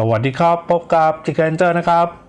สวัสดีครับ พบกับจิเกนเจอร์นะครับ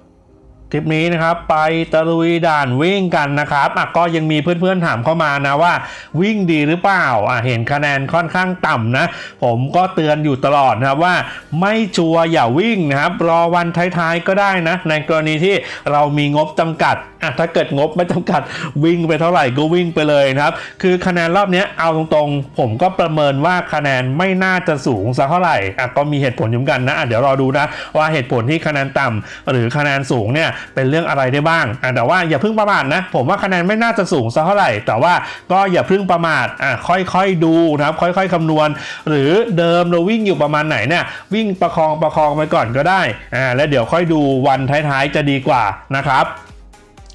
คลิปนี้นะครับไปตะลุยด่านวิ่งกันนะครับอะก็ยังมีเพื่อนๆถามเข้ามานะว่า วิ่งดีหรือเปล่าอะเห็นคะแนนค่อนข้างต่ำนะ ผมก็เตือนอยู่ตลอดนะครับว่า ไม่ชัวร์อย่าวิ่งนะครับรอวันท้ายๆก็ได้นะ ในกรณีที่เรามีงบจำกัดอะถ้าเกิดงบไม่จำกัดวิ่งไปเท่าไหร่ก็วิ่งไปเลยนะครับ คือคะแนนรอบนี้เอาตรงๆ ผมก็ประเมินว่าคะแนนไม่น่าจะสูงสักเท่าไหร่อะก็มีเหตุผลอยู่เหมือนกันนะอะเดี๋ยวรอดูนะว่าเหตุผลที่คะแนนต่ำหรือคะแนนสูงเนี่ยเป็นเรื่องอะไรได้บ้างแต่ว่าอย่าเพิ่งประมาทนะ ผมว่าคะแนนไม่น่าจะสูงสักเท่าไหร่ แต่ว่าก็อย่าเพิ่งประมาทค่อยๆดูนะครับค่อยๆคำนวณ หรือเดิมเราวิ่งอยู่ประมาณไหนเนี่ยวิ่งประคองประคองไปก่อนก็ได้อ่าแล้วเดี๋ยวค่อยดูวันท้ายๆจะดีกว่านะครับ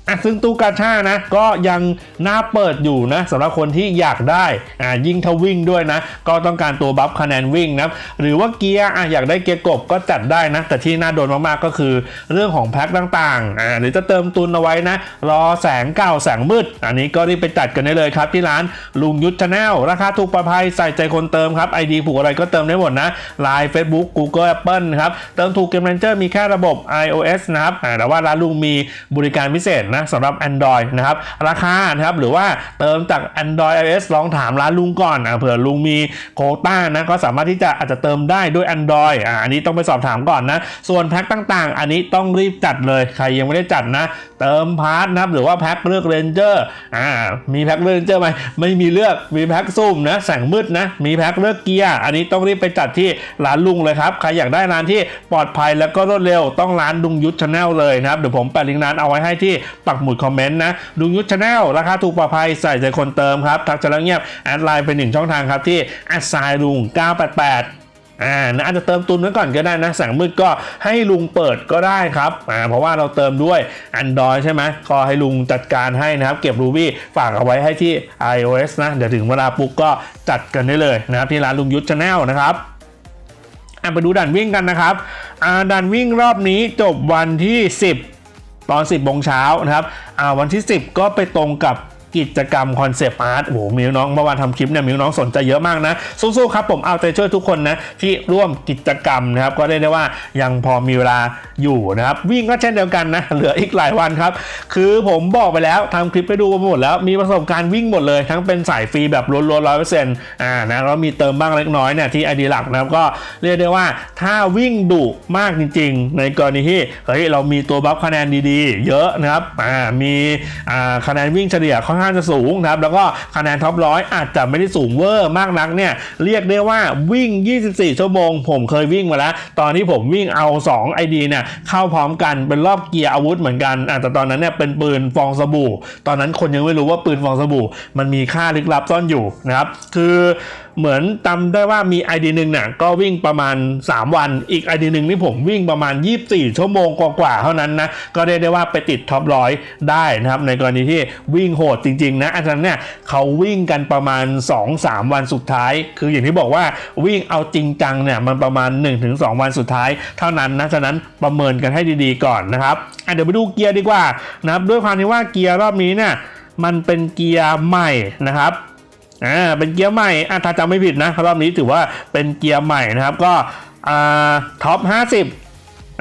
อะซึ่งตู้กาชานะก็ยังน่าเปิดอยู่นะสำหรับคนที่อยากได้อ่ายิ่งถ้าวิ่งด้วยนะ ก็ต้องการตัวบัฟคะแนนวิ่งนะหรือว่าเกียร์อะอยากได้เกียร์กบก็จัดได้นะ แต่ที่น่าโดนมากๆก็คือเรื่องของแพ็คต่างๆอ่าหรือจะเติมตุนเอาไว้นะ รอแสงเก่าแสงมืด อันนี้ก็รีบไปจัดกันได้เลยครับ ที่ร้านลุงยุทธชาแนลราคาถูกปลอดภัยใส่ใจคนเติมครับ ID ผูกอะไรก็เติมได้หมดนะ Line Facebook Google Apple นะครับเติมถูกเกม Ranger มีแค่ระบบ iOS นะครับอ่าแต่ว่าร้านลุงมีบริการพิเศษนะสำหรับ Android นะครับ ราคานะครับหรือว่าเติมจาก Android iOS ลองถามร้านลุงก่อนอ่าเผื่อลุงมีโคต้านะก็สามารถที่จะอาจจะเติมได้ด้วย Android อ่าอันนี้ต้องไปสอบถามก่อนนะ ส่วนแพ็คต่างๆ อันนี้ต้องรีบจัดเลยใครยังไม่ได้จัดนะ เติมพาร์ทนะครับหรือว่าแพ็คเลือกเรนเจอร์อ่ามีแพ็คเลือกเรนเจอร์ไหมไม่มีเลือกมีแพ็คซุ่มนะแสงมืดนะมีแพ็คเลือกเกียร์อันนี้ต้องรีบไปจัดที่ร้านลุงเลยครับใครอยากได้ร้านที่ปลอดภัยแล้วก็รวดเร็วต้องร้านลุงยุทธชาแนลเลยนะครับเดี๋ยวผมแปะลิงก์ร้านเอาไว้ให้ที่ปักหมุดคอมเมนต์นะลุงยุทธชาแนลราคาถูกปลอดภัยใส่ใจคนเติมครับทักจะแล้วเงียบแอดไลน์เป็นหนึ่งช่องทางครับที่แอดไซลุง 988อ่านะอาจจะเติมตุนไว้ก่อนก็ได้นะแสงมืดก็ให้ลุงเปิดก็ได้ครับอ่าเพราะว่าเราเติมด้วย Android ใช่ไหมก็ให้ลุงจัดการให้นะครับ เก็บ Ruby ฝากเอาไว้ให้ที่ iOS นะ เดี๋ยวถึงเวลาปุ๊บก็จัดกันได้เลยนะครับ ที่ร้านลุงยุทธชาแนลนะครับอะไปดูด่านวิ่งกันนะครับอ่าด่านวิ่งรอบนี้จบวันที่ 10 ตอน 10โมงเช้านะครับอ่าวันที่ 10 ก็ไปตรงกับ กิจกรรมคอนเซปต์อาร์ตโอ้โหมีน้องเมื่อวานทำคลิปเนี่ยมีน้องสนใจเยอะมากนะ สู้ๆครับผมเอาใจช่วยทุกคนนะที่ร่วมกิจกรรมนะครับก็ได้ได้ว่ายังพอมีเวลาอยู่นะครับ วิ่งก็เช่นเดียวกันนะ เหลืออีกหลายวันครับ คือผมบอกไปแล้วทำคลิปไปดูมาหมดแล้วมีประสบการณ์วิ่งหมดเลย ทั้งเป็นสายฟรีแบบล้วนๆร้อยเปอร์เซ็นต์อ่านะแล้วมีเติมบ้างเล็กน้อยเนี่ยที่ไอดีหลักนะครับก็เรียกได้ว่าถ้าวิ่งดุมากจริง ๆ ในกรณีที่เฮ้ยเรามีตัวบัฟคะแนนดีๆ เยอะนะครับอ่ามีอ่าคะแนนวิ่งเฉลี่ยค่อนข้างจะสูงนะครับ แล้วก็คะแนนท็อปร้อยอาจจะไม่ได้สูงเวอร์มากนักเนี่ย เรียกได้ว่าวิ่ง 24 ชั่วโมง ผมเคยวิ่งมาแล้ว ตอนที่ผมวิ่งเอา 2 ID เนี่ยเข้าพร้อมกันเป็นรอบเกียร์อาวุธเหมือนกันแต่ตอนนั้นเนี่ยเป็นปืนฟองสบู่ ตอนนั้นคนยังไม่รู้ว่าปืนฟองสบู่ มันมีค่าลึกลับซ่อนอยู่นะครับ คือ เหมือนจำได้ว่ามี ID หนึ่งเนี่ยก็วิ่งประมาณ 3 วัน อีก ID หนึ่งนี่ผมวิ่งประมาณ 24 ชั่วโมงกว่าๆเท่านั้นนะก็เรียกได้ว่าไปติดท็อปร้อยได้นะครับในกรณีที่วิ่งโหดจริงๆนะอาจารย์เนี่ยเขาวิ่งกันประมาณ 2-3 วันสุดท้าย คืออย่างที่บอกว่าวิ่งเอาจริงจังเนี่ยมันประมาณ 1-2 วันสุดท้าย เท่านั้นนะฉะนั้นประเมินกันให้ดีๆก่อนนะครับเดี๋ยวไปดูเกียร์ดีกว่านะครับด้วยความที่ว่าเกียร์รอบนี้เนี่ยมันเป็นเกียร์ใหม่นะครับ อ่าเป็นเกียร์ใหม่อ่าถ้าจำไม่ผิดนะรอบนี้ถือว่าเป็นเกียร์ใหม่นะครับก็อ่าท็อป 50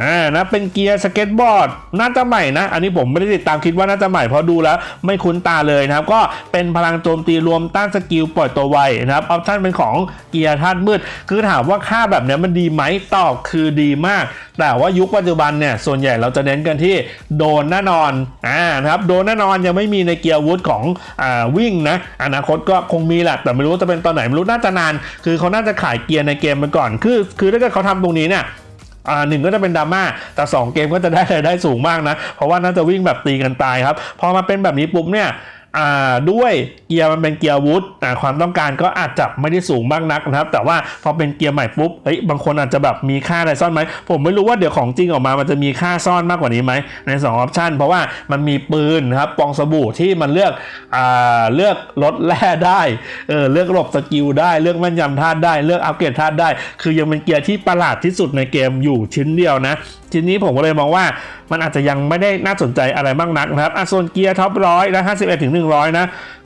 อ่านะเป็นเกียร์สเก็ตบอร์ดน่าจะใหม่นะ อันนี้ผมไม่ได้ติดตามคิดว่าน่าจะใหม่เพราะดูแล้ว ไม่คุ้นตาเลยนะครับ ก็เป็นพลังโจมตีรวมต้านสกิลปล่อยตัวไวนะครับออปชั่นเป็นของเกียร์ธาตุมืด คือถามว่าค่าแบบนี้มันดีไหมตอบคือดีมาก แต่ว่ายุคปัจจุบันเนี่ยส่วนใหญ่เราจะเน้นกันที่โดนแน่นอนอ่านะครับโดนแน่นอนยังไม่มีในเกียร์วุธของอ่าวิ่งนะอนาคตก็คงมีแหละแต่ไม่รู้จะเป็นตอนไหนไม่รู้น่าจะนาน คือเขาน่าจะขายเกียร์ในเกมมาก่อนคือคือถ้าเกิดเขาทำตรงนี้เนี่ย อ่าหนึ่งก็จะเป็นดราม่าแต่ 2 เกมก็จะได้รายได้สูงมากนะ เพราะว่าน่าจะวิ่งแบบตีกันตายครับ พอมาเป็นแบบนี้ปุ๊บเนี่ย ด้วยเกียร์มันเป็นเกียร์วุธอ่าความต้องการก็อาจจะไม่ได้สูงมากนักนะครับ แต่ว่าพอเป็นเกียร์ใหม่ปุ๊บเฮ้ยบางคนอาจจะแบบมีค่าอะไรซ่อนไหมผมไม่รู้ว่าเดี๋ยวของจริงออกมามันจะมีค่าซ่อนมากกว่านี้ไหมใน2ออปชันเพราะว่ามันมีปืนนะครับปองสบู่ที่มันเลือกอ่าเลือกลดแร่ได้เออเลือกหลบสกิลได้เลือกแม่นยำธาตุได้เลือกอัปเกรดธาตุได้ คือยังเป็นเกียร์ที่ประหลาดที่สุดในเกมอยู่ชิ้นเดียวนะ ทีนี้ผมก็เลยมองว่ามันอาจจะยังไม่ได้น่าสนใจอะไรมากนักนะครับอะส่วนเกียร์ท็อปร้อยนะ51ถึง100นะ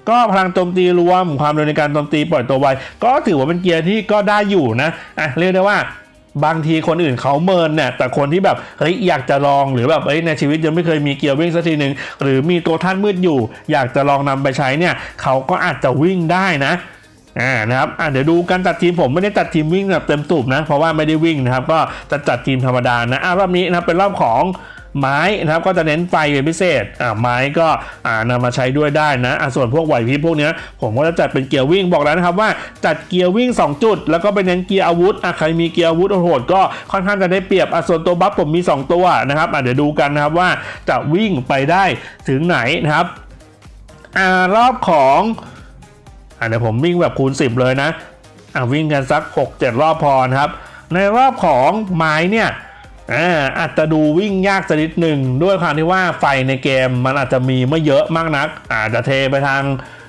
ก็พลังโจมตีรวมความเร็วในการโจมตีปล่อยตัวไวก็ถือว่าเป็นเกียร์ที่ก็ได้อยู่นะอะเรียกได้ว่าบางทีคนอื่นเขาเมินเนี่ยแต่คนที่แบบเฮ้ยอยากจะลองหรือแบบเฮ้ยในชีวิตยังไม่เคยมีเกียร์วิ่งสักทีหนึ่งหรือมีตัวท่านมืดอยู่ อยากจะลองนำไปใช้เนี่ยเขาก็อาจจะวิ่งได้นะ อ่านะครับอ่าเดี๋ยวดูการจัดทีมผมไม่ได้จัดทีมวิ่งแบบเต็มตูบนะ เพราะว่าไม่ได้วิ่งนะครับ ก็จะจัดทีมธรรมดานะอ่ารอบนี้นะครับเป็นรอบของไม้นะครับก็จะเน้นไฟเป็นพิเศษอ่าไม้ก็อ่านำมาใช้ด้วยได้นะอ่าส่วนพวกไหวพริบพวกเนี้ยผมก็จะจัดเป็นเกียร์วิ่งบอกแล้วนะครับว่าจัดเกียร์วิ่ง 2 จุด แล้วก็ไปเน้นเกียร์อาวุธอะใครมีเกียร์อาวุธโหดก็ค่อนข้างจะได้เปรียบอะส่วนตัวบัฟผมมี 2 ตัวนะครับอะเดี๋ยวดูกันนะครับว่าจะวิ่งไปได้ถึงไหนนะครับอ่ารอบของ อะเดี๋ยวผมวิ่งแบบคูณ 10 เลยนะอะวิ่งกันสัก 6-7 รอบพอนะครับ ในรอบของไม้เนี่ยอ่าอาจจะดูวิ่งยากสักนิดหนึ่ง ด้วยความที่ว่าไฟในเกมมันอาจจะมีไม่เยอะมากนัก อาจจะเทไปทาง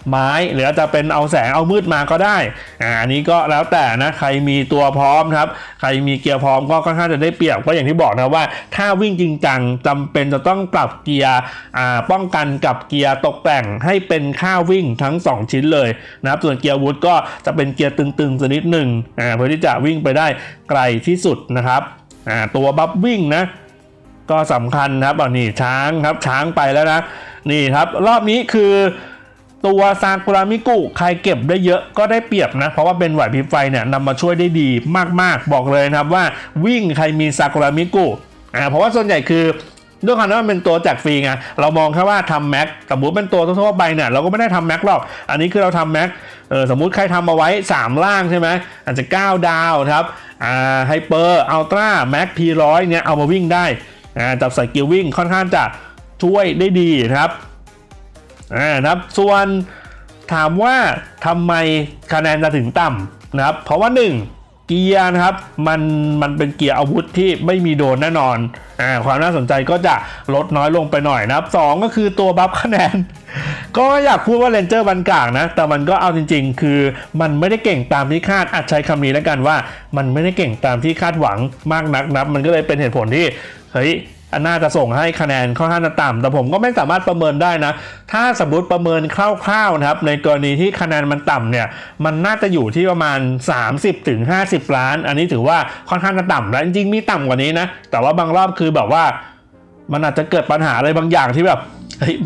ไม้หรือจะเป็นเอาแสงเอามืดมาก็ได้อ่าอันนี้ก็แล้วแต่นะใครมีตัวพร้อมครับใครมีเกียร์พร้อมก็ค่อนข้างจะได้เปรียบก็อย่างที่บอกนะว่า ถ้าวิ่งจริงจังจำเป็นจะต้องปรับเกียร์อ่าป้องกันกับเกียร์ตกแต่งให้เป็นค่าวิ่งทั้ง 2 ชิ้นเลยนะครับส่วนเกียร์วูดก็จะเป็นเกียร์ตึงๆสักนิดหนึ่งอ่าเพื่อที่จะวิ่งไปได้ไกลที่สุดนะครับอ่าตัวบัฟวิ่งนะก็สำคัญครับอันนี้ช้างครับช้างไปแล้วนะนี่ครับรอบนี้คือ ตัวซากุระมิกุใครเก็บได้เยอะก็ได้เปรียบนะ เพราะว่าเป็นไหวพริบไฟเนี่ยนำมาช่วยได้ดีมากๆ บอกเลยนะครับว่าวิ่งใครมีซากุระมิกุอ่าเพราะว่าส่วนใหญ่คือด้วยความที่มันเป็นตัวแจกฟรีไงเรามองแค่ว่าทำแม็กสมมติเป็นตัวทั่วๆไปเนี่ยเราก็ไม่ได้ทำแม็กหรอก อันนี้คือเราทำแม็กเออสมมุติใครทำมาไว้ 3 ล่างใช่ไหมอาจจะ 9 ดาวครับอ่าไฮเปอร์อัลตร้าแม็กพีร้อยเนี่ยเอามาวิ่งได้อ่าจับใส่เกียร์วิ่งค่อนข้างจะช่วยได้ดีนะครับ อ่านะครับส่วนถามว่าทำไมคะแนนจะถึงต่ำนะครับ เพราะว่า 1 เกียร์นะครับมันมันเป็นเกียร์อาวุธที่ไม่มีโดนแน่นอนอ่าความน่าสนใจก็จะลดน้อยลงไปหน่อยนะครับสองก็คือตัวบัฟคะแนน ก็อยากพูดว่าเลนเจอร์บันกางนะ แต่มันก็เอาจริง ๆ คือมันไม่ได้เก่งตามที่คาดอาจใช้คำนี้แล้วกันว่า มันไม่ได้เก่งตามที่คาดหวังมากนักนะมันก็เลยเป็นเหตุผลที่เฮ้ย นน่าจะส่งให้คะแนนค่อนข้างต่ำแต่ผมก็ไม่สามารถประเมินได้นะ ถ้าสมมติประเมินคร่าวๆนะครับ ในกรณีที่คะแนนมันต่ำเนี่ย มันน่าจะอยู่ที่ประมาณ 30ถึง50ล้าน อันนี้ถือว่าค่อนข้างจะต่ำแล้วจริงๆมีต่ำกว่านี้นะ แต่ว่าบางรอบคือแบบว่า มันอาจจะเกิดปัญหาอะไรบางอย่างที่แบบ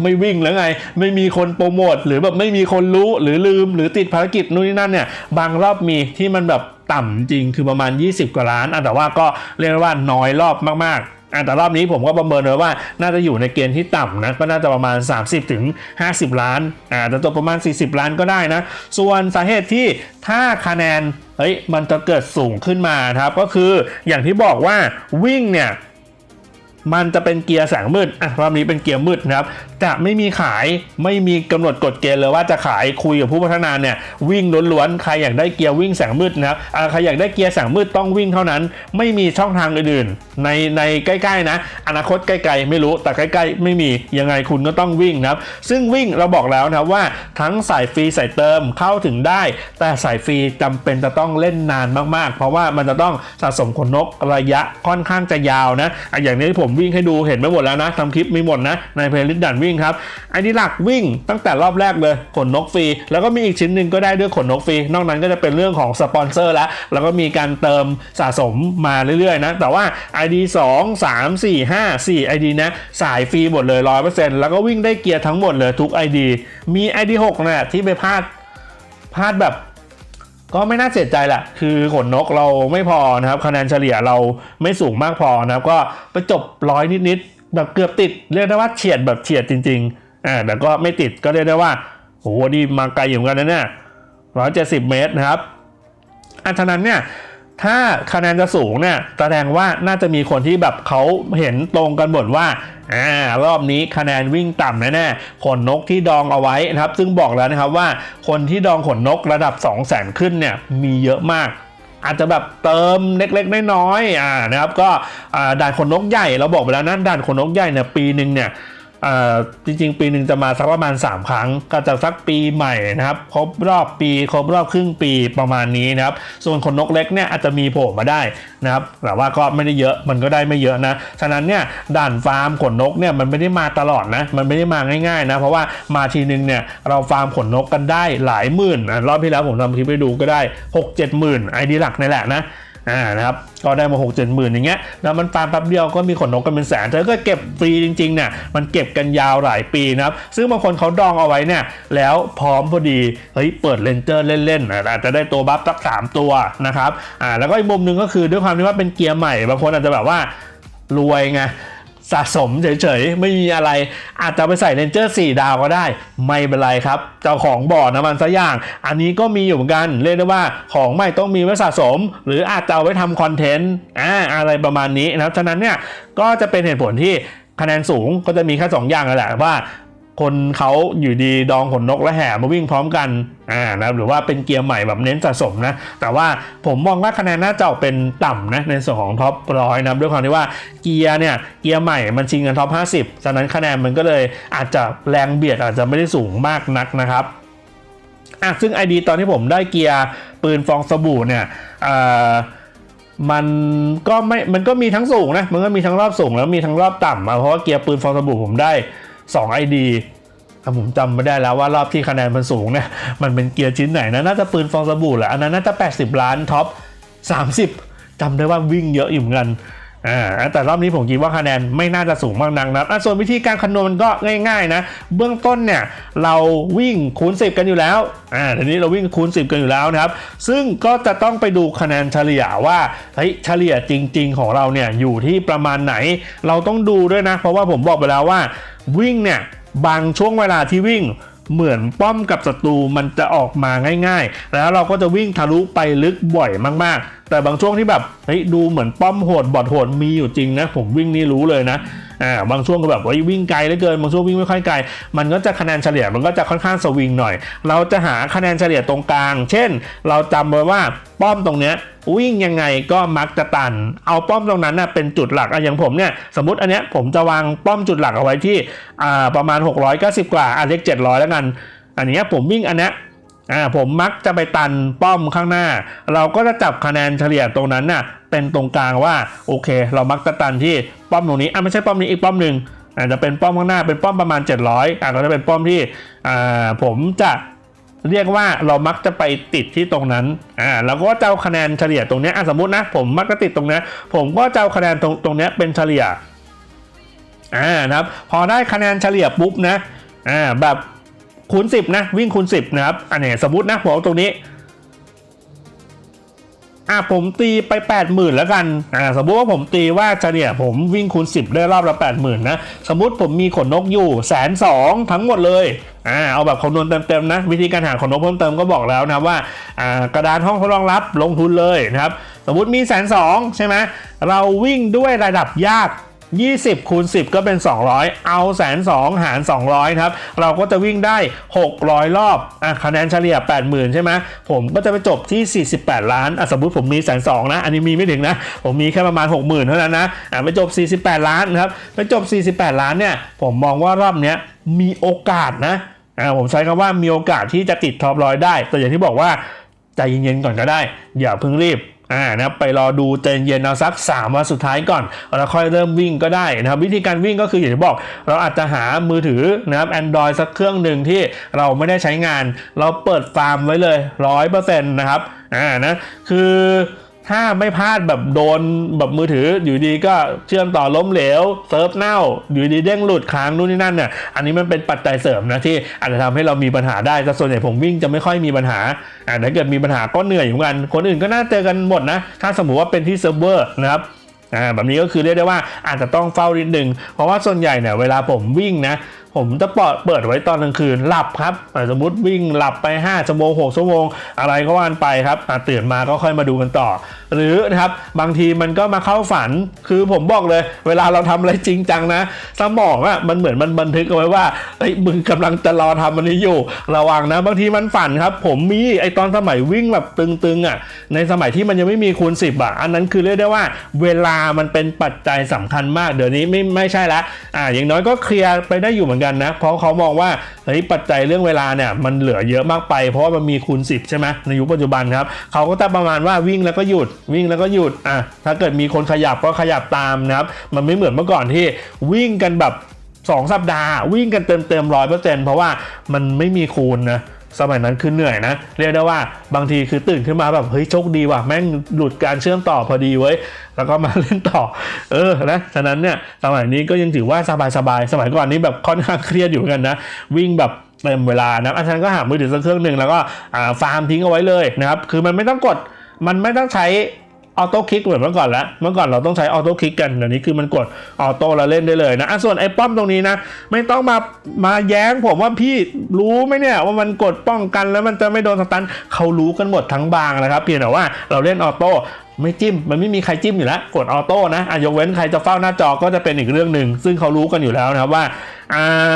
ไม่วิ่งแล้วไง ไม่มีคนโปรโมทหรือแบบไม่มีคนรู้หรือลืม หรือติดภารกิจนู่นนี่นั่นเนี่ย บางรอบมีที่มันแบบต่ำจริงคือประมาณ 20 กว่าล้านอแต่ว่าก็เรียกว่าน้อยรอบมากๆ อะแต่รอบนี้ผมก็ประเมินไว้ว่าน่าจะอยู่ในเกณฑ์ที่ต่ำนะก็น่าจะประมาณ 30ถึง50 ล้านอ่าจะตัวประมาณ 40 ล้านก็ได้นะ ส่วนสาเหตุที่ถ้าคะแนนเฮ้ยมันจะเกิดสูงขึ้นมาครับก็คืออย่างที่บอกว่าวิ่งเนี่ย มันจะเป็นเกียร์แสงมืดอะรอบนี้เป็นเกียร์มืดนะครับ จะไม่มีขายไม่มีกำหนดกฎเกณฑ์เลยว่าจะขายคุยกับผู้พัฒนาเนี่ยวิ่งล้วนๆ ใครอยากได้เกียร์วิ่งแสงมืดนะครับอ่าใครอยากได้เกียร์แสงมืดต้องวิ่งเท่านั้น ไม่มีช่องทางอื่นๆ ในในใกล้ๆนะ อนาคตใกล้ๆไม่รู้แต่ใกล้ๆ ไม่มียังไงคุณก็ต้องวิ่งนะครับ ซึ่งวิ่งเราบอกแล้วนะว่าทั้งสายฟรีสายเติมเข้าถึงได้ แต่สายฟรีจำเป็นจะต้องเล่นนานมากๆ เพราะว่ามันจะต้องสะสมขนนกระยะค่อนข้างจะยาวนะอะอย่างนี้ที่ผมวิ่งให้ดูเห็นไปหมดแล้วนะทำคลิปมีหมดนะ ในเพลย์ลิสต์ด่านวิ่งครับไอ้นี่หลักวิ่งตั้งแต่รอบแรกเลยขนนกฟรี แล้วก็มีอีกชิ้นหนึ่งก็ได้ด้วยขนนกฟรี นอกนั้นก็จะเป็นเรื่องของสปอนเซอร์แล้ว แล้วก็มีการเติมสะสมมาเรื่อยๆนะ แต่ว่า ID 2 3 4 5 4 ID นะสายฟรีหมดเลย 100%แล้วก็วิ่งได้เกียร์ทั้งหมดเลยทุก ID มี ID 6เนี่ยที่ไปพลาดพลาดแบบ ก็ไม่น่าเสียใจแหละคือขนนกเราไม่พอนะครับคะแนนเฉลี่ยเราไม่สูงมากพอนะครับก็ไปจบร้อยนิดๆแบบเกือบติดเรียกได้ว่าเฉียดแบบเฉียดจริงๆอ่าแต่ก็ไม่ติดก็เรียกได้ว่าโหดีมาไกลอยู่เหมือนกันนะเนี่ยร้อยเจ็ดสิบเมตรนะครับอันฉะนั้นเนี่ย ถ้าคะแนนจะสูงเนี่ยแสดงว่าน่าจะมีคนที่แบบเขาเห็นตรงกันหมดว่าอ่ารอบนี้คะแนนวิ่งต่ำแน่ๆขนนกที่ดองเอาไว้นะครับ ซึ่งบอกแล้วนะครับว่าคนที่ดองขนนกระดับ 2 0 0 0 0 0ขึ้นเนี่ยมีเยอะมากอาจจะแบบเติมเล็กๆน้อยๆอ่านะครับก็ด่านขนนกใหญ่เราบอกไปแล้วนะด่านขนนกใหญ่เนี่ยปีหนึ่งเนี่ย จริงๆ ปีหนึ่งจะมาสักประมาณ 3 ครั้ง ก็จะสักปีใหม่นะครับ ครบรอบปี ครบรอบครึ่งปีประมาณนี้นะครับ ส่วนขนนกเล็กเนี่ยอาจจะมีโผล่มาได้นะครับแต่ว่าก็ไม่ได้เยอะมันก็ได้ไม่เยอะนะ ฉะนั้นเนี่ยด่านฟาร์มขนนกเนี่ยมันไม่ได้มาตลอดนะ มันไม่ได้มาง่ายๆนะ เพราะว่ามาทีนึงเนี่ยเราฟาร์มขนนกกันได้หลายหมื่นอะรอบที่แล้วผมทำคลิปไปดูก็ได้ 6 7 หมื่นไอดีหลักนี่แหละนะ อ่านะครับก็ได้มาหกเจ็ดหมื่นอย่างเงี้ยแล้วมันฟาร์มแป๊บเดียวก็มีขนนกกันเป็นแสนเธอก็เก็บฟรีจริงๆเนี่ยมันเก็บกันยาวหลายปีนะครับซึ่งบางคนเขาดองเอาไว้เนี่ยแล้วพร้อมพอดีเฮ้ยเปิดเลนเจอร์เล่นๆอะอาจจะได้ตัวบัฟสักสามตัวนะครับอ่าแล้วก็อีกมุมหนึ่งก็คือด้วยความที่ว่าเป็นเกียร์ใหม่บางคนอาจจะแบบว่ารวยไง สะสมเฉยๆ ไม่มีอะไร อาจจะไปใส่เลนเจอร์4ดาวก็ได้ ไม่เป็นไรครับ เจ้าของบ่อน้ำมันสักอย่าง อันนี้ก็มีอยู่เหมือนกัน เรียกได้ว่าของใหม่ต้องมีไว้สะสม หรืออาจจะเอาไว้ทำคอนเทนต์อ่าอะไรประมาณนี้นะครับฉะนั้นเนี่ยก็จะเป็นเหตุผลที่คะแนนสูงก็จะมีแค่สองอย่างนั่นแหละว่า คนเขาอยู่ดีดองขนนกและแห่มาวิ่งพร้อมกันอ่านะหรือว่าเป็นเกียร์ใหม่แบบเน้นสะสมนะ แต่ว่าผมมองว่าคะแนนน่าจะเป็นต่ำนะในส่วนของท็อปร้อยนะด้วยความที่ว่าเกียร์เนี่ยเกียร์ใหม่มันชิงกันท็อป 50ฉะนั้นคะแนนมันก็เลยอาจจะแรงเบียดอาจจะไม่ได้สูงมากนักนะครับอะซึ่ง ID ตอนที่ผมได้เกียร์ปืนฟองสบู่เนี่ยอ่ามันก็ไม่ มันก็มีทั้งสูงนะ มันก็มีทั้งรอบสูงแล้วมีทั้งรอบต่ำเพราะว่าเกียร์ปืนฟองสบู่ผมได้ 2 ID แต่ผมจำไม่ได้แล้วว่ารอบที่คะแนนมันสูงเนี่ยมันเป็นเกียร์ชิ้นไหนนะน่าจะปืนฟองสบู่แหละอันนั้นน่าจะ 80 ล้านท็อป30จำได้ว่าวิ่งเยอะอยู่เหมือนกัน อ่าแต่รอบนี้ผมคิดว่าคะแนนไม่น่าจะสูงมากนักนะอะส่วนวิธีการคำนวณมันก็ง่ายๆนะ เบื้องต้นเนี่ยเราวิ่งคูณ 10 กันอยู่แล้วอ่าทีนี้เราวิ่งคูณ 10 กันอยู่แล้วนะครับ ซึ่งก็จะต้องไปดูคะแนนเฉลี่ยว่าเฮ้ยเฉลี่ยจริง ๆ ของเราเนี่ยอยู่ที่ประมาณไหน เราต้องดูด้วยนะ เพราะว่าผมบอกไปแล้วว่าวิ่งเนี่ยบางช่วงเวลาที่วิ่ง เหมือนป้อมกับศัตรูมันจะออกมาง่าย ๆ แล้วเราก็จะวิ่งทะลุไปลึกบ่อยมากๆ แต่บางช่วงที่แบบเฮ้ยดูเหมือนป้อมโหดบอดโหดมีอยู่จริงนะ ผมวิ่งนี่รู้เลยนะ อ่าบางช่วงก็แบบเฮ้ยวิ่งไกลเหลือเกินบางช่วงวิ่งไม่ค่อยไกล มันก็จะคะแนนเฉลี่ยมันก็จะค่อนข้างสวิงหน่อย เราจะหาคะแนนเฉลี่ยตรงกลาง เช่น เราจำไว้ว่าป้อมตรงเนี้ยวิ่งยังไงก็มักจะตัน เอาป้อมตรงนั้นนะเป็นจุดหลักอะอย่างผมเนี่ยสมมติอันเนี้ยผมจะวางป้อมจุดหลักเอาไว้ที่อ่าประมาณ 690 กว่าอะเรียก700 แล้วกัน อันเนี้ยผมวิ่งอันเนี้ยอ่าผมมักจะไปตันป้อมข้างหน้า เราก็จะจับคะแนนเฉลี่ยตรงนั้นน่ะ เป็นตรงกลางว่าโอเค เรามักจะตันที่ป้อมตรงนี้อะไม่ใช่ป้อมนี้อีกป้อมหนึ่งอาจจะเป็นป้อมข้างหน้าเป็นป้อมประมาณ 700อะก็จะเป็นป้อมที่อ่าผมจะเรียกว่าเรามักจะไปติดที่ตรงนั้น อ่าเราก็จะเอาคะแนนเฉลี่ยตรงนี้อะสมมตินะ ผมมักจะติดตรงนี้ ผมก็จะเอาคะแนนตรงตรงนี้เป็นเฉลี่ย อ่านะครับ พอได้คะแนนเฉลี่ยปุ๊บนะ อ่าแบบคูณ10นะวิ่งคูณ10นะครับ อันนี้สมมตินะผมเอาตรงนี้ อะผมตีไป80,000แล้วกันอ่าสมมติว่าผมตีว่าเฉลี่ยผมวิ่งคูณ 10 ได้รอบละ80,000นะสมมติผมมีขนนกอยู่แสนสองทั้งหมดเลยอ่าเอาแบบคำนวณเต็มๆนะ วิธีการหาขนนกเพิ่มเติมก็บอกแล้วนะว่าอ่ากระดานห้องทดลองรับลงทุนเลยนะครับ สมมติมีแสนสองใช่ไหมเราวิ่งด้วยระดับยาก 20คูณ10 ก็เป็น 200 เอาแสนสองหาร 200ครับเราก็จะวิ่งได้ 600 รอบอะคะแนนเฉลี่ย 80,000 ใช่ไหมผมก็จะไปจบที่ 48 ล้านอะสมมติผมมีแสนสองนะ อันนี้มีไม่ถึงนะ ผมมีแค่ประมาณ 60,000 เท่านั้นนะอะไปจบ 48 ล้านครับไปจบ 48 ล้านเนี่ยผมมองว่ารอบเนี้ยมีโอกาสนะอ่าผมใช้คำว่ามีโอกาสที่จะติดท็อปร้อยได้ แต่อย่างที่บอกว่าใจเย็นๆก่อนก็ได้ อย่าเพิ่งรีบ อ่านะครับไปรอดูใจเย็นเอาสัก 3 วันสุดท้ายก่อนเราค่อยเริ่มวิ่งก็ได้นะครับวิธีการวิ่งก็คืออย่างที่บอก เราอาจจะหามือถือนะครับ Android สักเครื่องหนึ่งที่เราไม่ได้ใช้งาน เราเปิดฟาร์มไว้เลย 100%นะครับอ่านะคือ ถ้าไม่พลาดแบบโดนแบบมือถืออยู่ดีก็เชื่อมต่อล้มเหลวเซิร์ฟเน่า อยู่ดีเด้งหลุดค้างนู่นนี่นั่นเนี่ยอันนี้มันเป็นปัจจัยเสริมนะที่อาจจะทำให้เรามีปัญหาได้แต่ส่วนใหญ่ผมวิ่งจะไม่ค่อยมีปัญหาอ่าถ้าเกิดมีปัญหาก็เหนื่อยเหมือนกัน คนอื่นก็น่าเจอกันหมดนะ ถ้าสมมุติว่าเป็นที่เซิร์ฟเวอร์นะครับอ่าแบบนี้ก็คือเรียกได้ว่าอาจจะต้องเฝ้านิดนึงเพราะว่าส่วนใหญ่เนี่ยเวลาผมวิ่งนะ ผมจะเปิดเปิดไว้ตอนกลางคืนหลับครับสมมติวิ่งหลับไป5ชั่วโมง6ชั่วโมง อะไรก็ว่านไปครับตื่นมาก็ค่อยมาดูกันต่อ หรือนะครับบางทีมันก็มาเข้าฝันคือผมบอกเลย เวลาเราทำอะไรจริงจังนะ สมองอะมันเหมือนมันบันทึกเอาไว้ว่าเอ้มึงกำลังจะรอทำอันนี้อยู่ ระวังนะ บางทีมันฝันครับ ผมมีไอ้ตอนสมัยวิ่งแบบตึงๆอะในสมัยที่มันยังไม่มีคูณ10อะอันนั้นคือเรียกได้ว่า เวลามันเป็นปัจจัยสำคัญมาก เดี๋ยวนี้ไม่ไม่ใช่ละอ่าอย่างน้อยก็เคลียร์ไปได้อยู่เหมือนกันนะ เพราะเขามองว่าเฮ้ยปัจจัยเรื่องเวลาเนี่ยมันเหลือเยอะมากไป เพราะว่ามันมีคูณ 10 ใช่ไหมในยุคปัจจุบันครับเขาก็จะประมาณว่าวิ่งแล้วก็หยุดวิ่งแล้วก็หยุดอะถ้าเกิดมีคนขยับก็ขยับตามนะครับมันไม่เหมือนเมื่อก่อนที่วิ่งกันแบบ 2 สัปดาห์ วิ่งกันเต็มเต็มร้อยเปอร์เซ็นต์เพราะว่ามันไม่มีคูณนะ สมัยนั้นคือเหนื่อยนะ เรียกได้ว่าบางทีคือตื่นขึ้นมาแบบเฮ้ยโชคดีว่ะแม่งหลุดการเชื่อมต่อพอดีเว้ยแล้วก็มาเล่นต่อ เออนะฉะนั้นเนี่ยสมัยนี้ก็ยังถือว่าสบายๆสมัยก่อนนี้แบบค่อนข้างเครียดอยู่กันนะ วิ่งแบบเต็มเวลานะอาจารย์ก็หามือถือสักเครื่องหนึ่งแล้วก็ฟาร์มทิ้งเอาไว้เลยนะครับคือมันไม่ต้องกดมันไม่ต้องใช้ ออโต้คลิกเหมือนเมื่อก่อนแล้วเมื่อก่อนเราต้องใช้ออโต้คลิกกันเดี๋ยวนี้คือมันกดออโต้แล้วเล่นได้เลยนะอะส่วนไอ้ป้อมตรงนี้นะ ไม่ต้องมามาแย้งผมว่าพี่รู้ไหมเนี่ยว่ามันกดป้องกันแล้วมันจะไม่โดนสตันเขารู้กันหมดทั้งบางนะครับเพียงแต่ว่าเราเล่นออโต้ไม่จิ้ม มันไม่มีใครจิ้มอยู่แล้ว กดออโต้นะอะยกเว้นใครจะเฝ้าหน้าจอก็จะเป็นอีกเรื่องหนึ่งซึ่งเขารู้กันอยู่แล้วนะครับว่าอ่า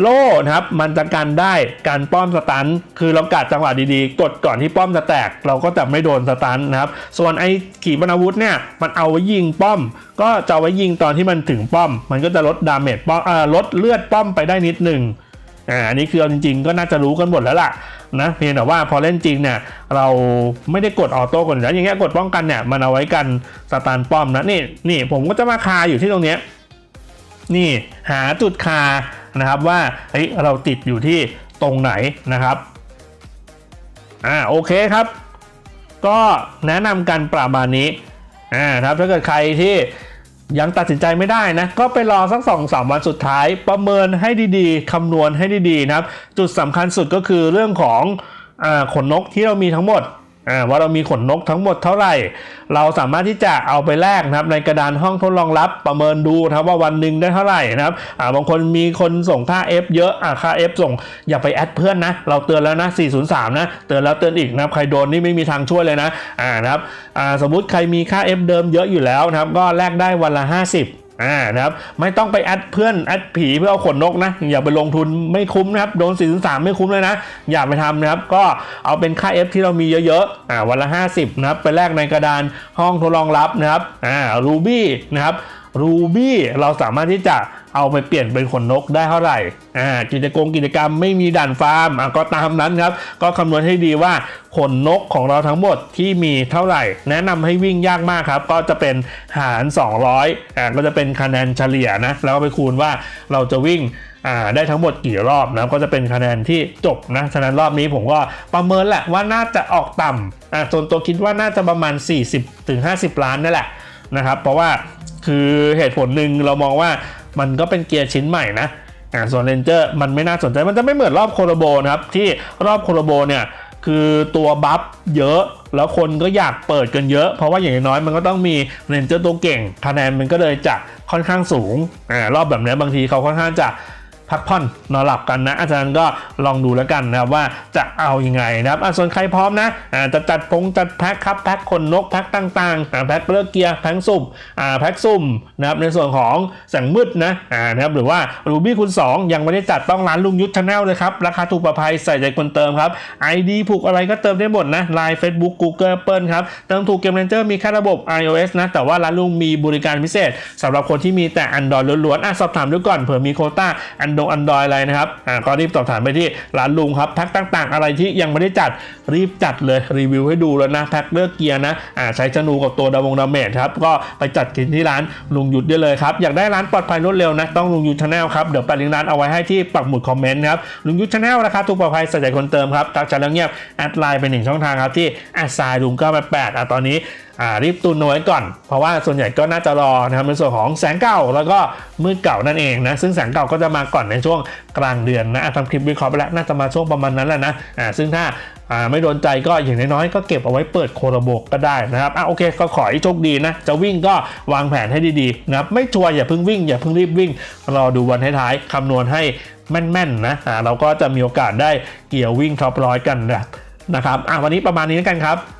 โล่นะครับมันจะกันได้การป้อมสตัน คือเรากัดจังหวะดีๆ กดก่อนที่ป้อมจะแตก เราก็จะไม่โดนสตันนะครับ ส่วนไอ้ขีปนาวุธเนี่ยมันเอาไว้ยิงป้อม ก็จะไว้ยิงตอนที่มันถึงป้อม มันก็จะลดดาเมจป้อมลดเลือดป้อมไปได้นิดหนึ่งอ่าอันนี้คือเอาจริงๆ ก็น่าจะรู้กันหมดแล้วล่ะนะเพียงแต่ว่าพอเล่นจริงเนี่ยเราไม่ได้กดออโต้ก่อนแล้วอย่างเงี้ยกดป้องกันเนี่ยมันเอาไว้กันสตันป้อมนะนี่นี่ผมก็จะมาคาอยู่ที่ตรงเนี้ยนี่หาจุดคา นะครับว่าเฮ้ยเราติดอยู่ที่ตรงไหนนะครับอ่าโอเคครับ ก็แนะนำกันประมาณนี้อ่าครับถ้าเกิดใครที่ยังตัดสินใจไม่ได้นะ ก็ไปรอสัก2อสวันสุดท้าย ประเมินให้ดีๆคำนวณให้ดีๆนะครับ จุดสำคัญสุดก็คือเรื่องของอขนนกที่เรามีทั้งหมด ว่าเรามีขนนกทั้งหมดเท่าไหร่ เราสามารถที่จะเอาไปแลกนะครับ ในกระดานห้องทดลองรับประเมินดูนะครับว่าวันหนึ่งได้เท่าไหร่นะครับบางคนมีคนส่งค่า F เยอะอ่าค่า F ส่งอย่าไปแอดเพื่อนนะ เราเตือนแล้วนะ 403 นะ เตือนแล้วเตือนอีกนะครับ ใครโดนนี่ไม่มีทางช่วยเลยนะอ่านะครับอ่าสมมุติใครมีค่า F เดิมเยอะอยู่แล้วนะครับ ก็แลกได้วันละ 50 อ่านะครับไม่ต้องไปแอดเพื่อนแอดผีเพื่อเอาขนนกนะ อย่าไปลงทุนไม่คุ้มนะครับโดน4ีสามไม่คุ้มเลยนะ อย่าไปทำนะครับ ก็เอาเป็นค่า F ที่เรามีเยอะๆอ่าวันละ 50 นะครับ ไปแลกในกระดานห้องทดลองรับนะครับอ่ารูบี้นะครับ รูบี้เราสามารถที่จะเอาไปเปลี่ยนเป็นขนนกได้เท่าไหร่อ่ากิจกรรมกิจกรรมไม่มีด่านฟาร์มอะก็ตามนั้นครับ ก็คำนวณให้ดีว่าขนนกของเราทั้งหมดที่มีเท่าไหร่ แนะนำให้วิ่งยากมากครับ ก็จะเป็นหาร 200อ่าก็จะเป็นคะแนนเฉลี่ยนะแล้วก็ไปคูณว่าเราจะวิ่งอ่าได้ทั้งหมดกี่รอบนะก็จะเป็นคะแนนที่จบนะฉะนั้นรอบนี้ผมก็ประเมินแหละว่าน่าจะออกต่ำอ่าส่วนตัวคิดว่าน่าจะประมาณ 40-50 ล้านนั่นแหละนะครับเพราะว่า คือเหตุผลหนึ่งเรามองว่ามันก็เป็นเกียร์ชิ้นใหม่นะอ่าส่วนเรนเจอร์มันไม่น่าสนใจมันจะไม่เหมือนรอบโคโรโบนะครับที่รอบโคโรโบเนี่ยคือตัวบัฟเยอะแล้วคนก็อยากเปิดกันเยอะ เพราะว่าอย่างน้อยมันก็ต้องมีเรนเจอร์ตัวเก่งคะแนนมันก็เลยจะค่อนข้างสูงอ่ารอบแบบนี้บางทีเขาค่อนข้างจะ พักผ่อนนอนหลับกันนะ อาจารย์ก็ลองดูแล้วกันนะครับว่าจะเอาอยัางไงนะครับส่วนใครพร้อมนะจะจัดพงจัดแพ็คครับแพ็คคนนกแพ็คต่างๆแพ็คเปลือกเกียร์แพ็คสุ่มแพ็คสุ่มนะครับในส่วนของแสงมืดนะนะครับหรือว่ารูบี้คูณ2 ยังไม่ได้จัดต้องร้านลุงยุทธชาแนลเลยครับ ราคาถูกปลอดภัยใส่ใจคนเติมครับ ID ผูกอะไรก็เติมได้หมดนะ Line Facebook Google Apple ครับ เติมถูกเกมเลนเจอร์มีแค่ระบบ iOS นะ แต่ว่าร้านลุงมีบริการพิเศษสำหรับคนที่มีแต่ Android ล้วนๆอะสอบถามดูก่อนเผื่อมีโคต้า Android Android อะไรนะครับอ่าก็รีบสอบถามไปที่ร้านลุงครับแพ็คต่าง ๆ อะไรที่ยังไม่ได้จัดรีบจัดเลยรีวิวให้ดูแล้วนะแพ็คเลือกเกียร์นะอ่าใช้ธนูกับตัวดาวงดาเมจครับก็ไปจัดกินที่ร้านลุงหยุดได้เลยครับอยากได้ร้านปลอดภัยรวดเร็วนะต้องลุงหยุดชาแนลครับเดี๋ยวแปะลิงก์ร้านเอาไว้ให้ที่ปักหมุดคอมเมนต์ครับลุงหยุดชาแนลราคาถูกปลอดภัยใส่ใจคนเติมครับตักจัดแล้วเงียบแอดไลน์เป็นหนึ่งช่องทางครับที่แอดไซน์ลุงเก้าแปดแปดอะตอนนี้ อ่ารีบตุนเอาไว้ก่อน เพราะว่าส่วนใหญ่ก็น่าจะรอนะครับในส่วนของแสงเก่าแล้วก็มืดเก่านั่นเองนะซึ่งแสงเก่าก็จะมาก่อนในช่วงกลางเดือนนะทำคลิปวิเคราะห์ไปแล้วน่าจะมาช่วงประมาณนั้นแหละนะอ่าซึ่งถ้าอ่าไม่โดนใจก็อย่างน้อยๆก็เก็บเอาไว้เปิดโคระบบก็ได้นะครับอะโอเคก็ขอให้โชคดีนะ จะวิ่งก็วางแผนให้ดีๆนะครับไม่ชัวร์อย่าเพิ่งวิ่งอย่าเพิ่งรีบวิ่งรอดูวันท้ายๆคำนวณให้แม่นๆนะอ่าเราก็จะมีโอกาสได้เกี่ยววิ่งท็อปร้อยกันนะนะครับอะวันนี้ประมาณนี้แล้วกันครับ